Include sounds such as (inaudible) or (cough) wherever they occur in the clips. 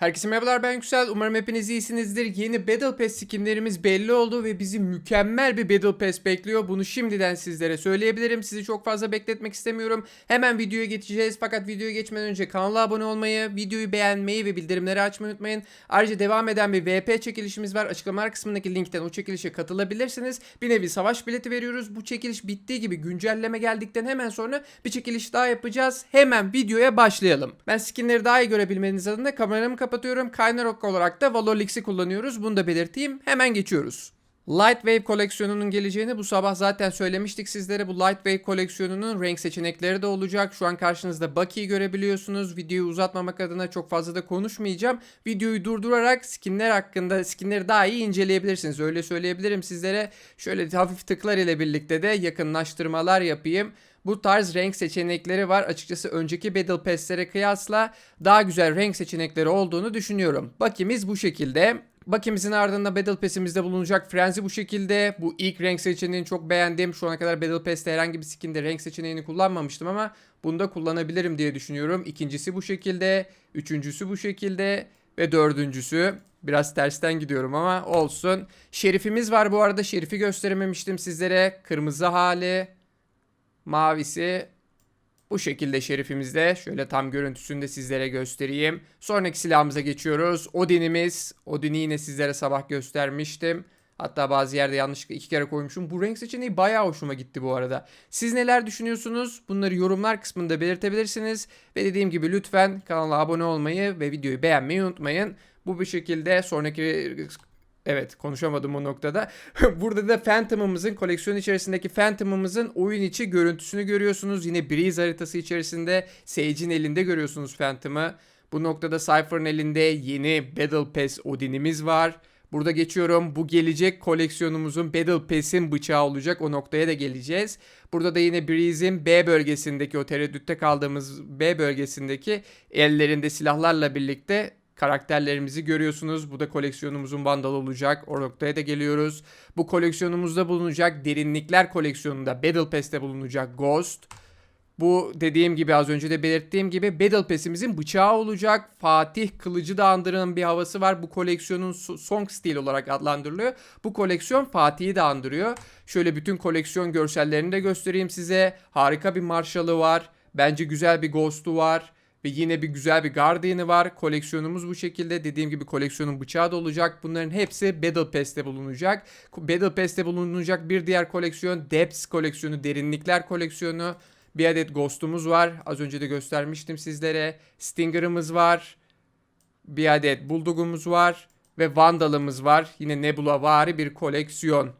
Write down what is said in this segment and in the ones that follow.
Herkese merhabalar ben Yüksel. Umarım hepiniz iyisinizdir. Yeni Battle Pass skinlerimiz belli oldu ve bizi mükemmel bir Battle Pass bekliyor. Bunu şimdiden sizlere söyleyebilirim. Sizi çok fazla bekletmek istemiyorum. Hemen videoya geçeceğiz. Fakat videoya geçmeden önce kanala abone olmayı, videoyu beğenmeyi ve bildirimleri açmayı unutmayın. Ayrıca devam eden bir VP çekilişimiz var. Açıklamalar kısmındaki linkten o çekilişe katılabilirsiniz. Bir nevi savaş bileti veriyoruz. Bu çekiliş bittiği gibi güncelleme geldikten hemen sonra bir çekiliş daha yapacağız. Hemen videoya başlayalım. Ben skinleri daha iyi görebilmeniz adına kameramı kapatıyorum. Kaynarok olarak da Valor Lix'i kullanıyoruz. Bunu da belirteyim. Hemen geçiyoruz. Lightwave koleksiyonunun geleceğini bu sabah zaten söylemiştik sizlere. Bu Lightwave koleksiyonunun renk seçenekleri de olacak. Şu an karşınızda Bucky'yi görebiliyorsunuz. Videoyu uzatmamak adına çok fazla da konuşmayacağım. Videoyu durdurarak skinler hakkında skinleri daha iyi inceleyebilirsiniz. Öyle söyleyebilirim sizlere. Şöyle hafif tıklar ile birlikte de yakınlaştırmalar yapayım. Bu tarz renk seçenekleri var. Açıkçası önceki Battle Pass'lere kıyasla daha güzel renk seçenekleri olduğunu düşünüyorum. Bakimiz bu şekilde. Bakimizin ardında Battle Pass'imizde bulunacak Frenzy bu şekilde. Bu ilk renk seçeneğini çok beğendim. Şu ana kadar Battle Pass'te herhangi bir skinde renk seçeneğini kullanmamıştım ama bunda kullanabilirim diye düşünüyorum. İkincisi bu şekilde. Üçüncüsü bu şekilde. Ve dördüncüsü biraz tersten gidiyorum ama olsun. Şerifimiz var bu arada. Şerifi gösterememiştim sizlere. Kırmızı hali. Mavisi bu şekilde şerifimizde. Şöyle tam görüntüsünü de sizlere göstereyim. Sonraki silahımıza geçiyoruz. Odin'imiz. Odin'i yine sizlere sabah göstermiştim. Hatta bazı yerde yanlışlıkla iki kere koymuşum. Bu renk seçeneği bayağı hoşuma gitti bu arada. Siz neler düşünüyorsunuz? Bunları yorumlar kısmında belirtebilirsiniz. Ve dediğim gibi lütfen kanala abone olmayı ve videoyu beğenmeyi unutmayın. Bu bir şekilde sonraki Evet konuşamadım o noktada. (laughs) Burada da Phantom'ımızın koleksiyon içerisindeki Phantom'ımızın oyun içi görüntüsünü görüyorsunuz. Yine Breeze haritası içerisinde Sage'in elinde görüyorsunuz Phantom'ı. Bu noktada Cypher'ın elinde yeni Battle Pass Odin'imiz var. Burada geçiyorum. Bu gelecek koleksiyonumuzun Battle Pass'in bıçağı olacak. O noktaya da geleceğiz. Burada da yine Breeze'in B bölgesindeki o tereddütte kaldığımız B bölgesindeki ellerinde silahlarla birlikte karakterlerimizi görüyorsunuz. Bu da koleksiyonumuzun vandalı olacak. O noktaya da geliyoruz. Bu koleksiyonumuzda bulunacak derinlikler koleksiyonunda Battle Pass'te bulunacak Ghost. Bu dediğim gibi az önce de belirttiğim gibi Battle Pass'imizin bıçağı olacak. Fatih kılıcı da andırın bir havası var. Bu koleksiyonun Song Steel olarak adlandırılıyor. Bu koleksiyon Fatih'i de andırıyor. Şöyle bütün koleksiyon görsellerini de göstereyim size. Harika bir Marshall'ı var. Bence güzel bir Ghost'u var. Ve yine bir güzel bir Guardian'ı var. Koleksiyonumuz bu şekilde. Dediğim gibi koleksiyonun bıçağı da olacak. Bunların hepsi Battle Pass'te bulunacak. Battle Pass'te bulunacak bir diğer koleksiyon Depths koleksiyonu, derinlikler koleksiyonu. Bir adet Ghost'umuz var. Az önce de göstermiştim sizlere. Stinger'ımız var. Bir adet Bulldog'umuz var. Ve Vandal'ımız var. Yine Nebula vari bir koleksiyon.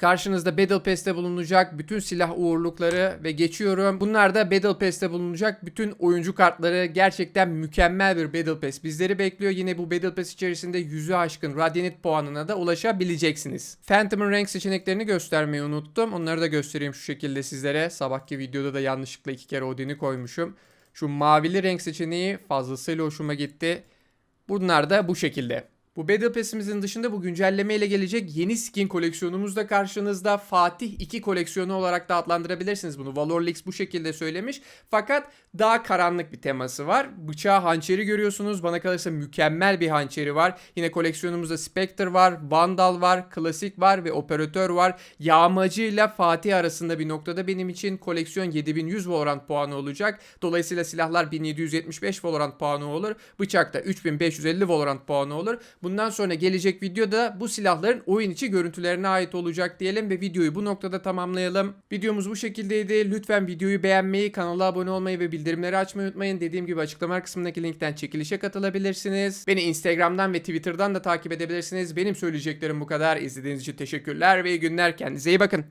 Karşınızda Battle Pass'te bulunacak bütün silah uğurlukları ve geçiyorum. Bunlar da Battle Pass'te bulunacak bütün oyuncu kartları. Gerçekten mükemmel bir Battle Pass bizleri bekliyor. Yine bu Battle Pass içerisinde yüzü aşkın Radiant puanına da ulaşabileceksiniz. Phantom'ın renk seçeneklerini göstermeyi unuttum. Onları da göstereyim şu şekilde sizlere. Sabahki videoda da yanlışlıkla iki kere Odin'i koymuşum. Şu mavili renk seçeneği fazlasıyla hoşuma gitti. Bunlar da bu şekilde. Bu Battle Pass'imizin dışında bu güncelleme ile gelecek yeni skin koleksiyonumuz da karşınızda. Fatih 2 koleksiyonu olarak da adlandırabilirsiniz bunu. Valor Leaks bu şekilde söylemiş. Fakat daha karanlık bir teması var. Bıçağı hançeri görüyorsunuz. Bana kalırsa mükemmel bir hançeri var. Yine koleksiyonumuzda Spectre var, Vandal var, Klasik var ve Operatör var. Yağmacı ile Fatih arasında bir noktada benim için koleksiyon 7100 Valorant puanı olacak. Dolayısıyla silahlar 1775 Valorant puanı olur. Bıçak da 3550 Valorant puanı olur. Bundan sonra gelecek videoda bu silahların oyun içi görüntülerine ait olacak diyelim ve videoyu bu noktada tamamlayalım. Videomuz bu şekildeydi. Lütfen videoyu beğenmeyi, kanala abone olmayı ve bildirimleri açmayı unutmayın. Dediğim gibi açıklama kısmındaki linkten çekilişe katılabilirsiniz. Beni Instagram'dan ve Twitter'dan da takip edebilirsiniz. Benim söyleyeceklerim bu kadar. İzlediğiniz için teşekkürler ve iyi günler. Kendinize iyi bakın.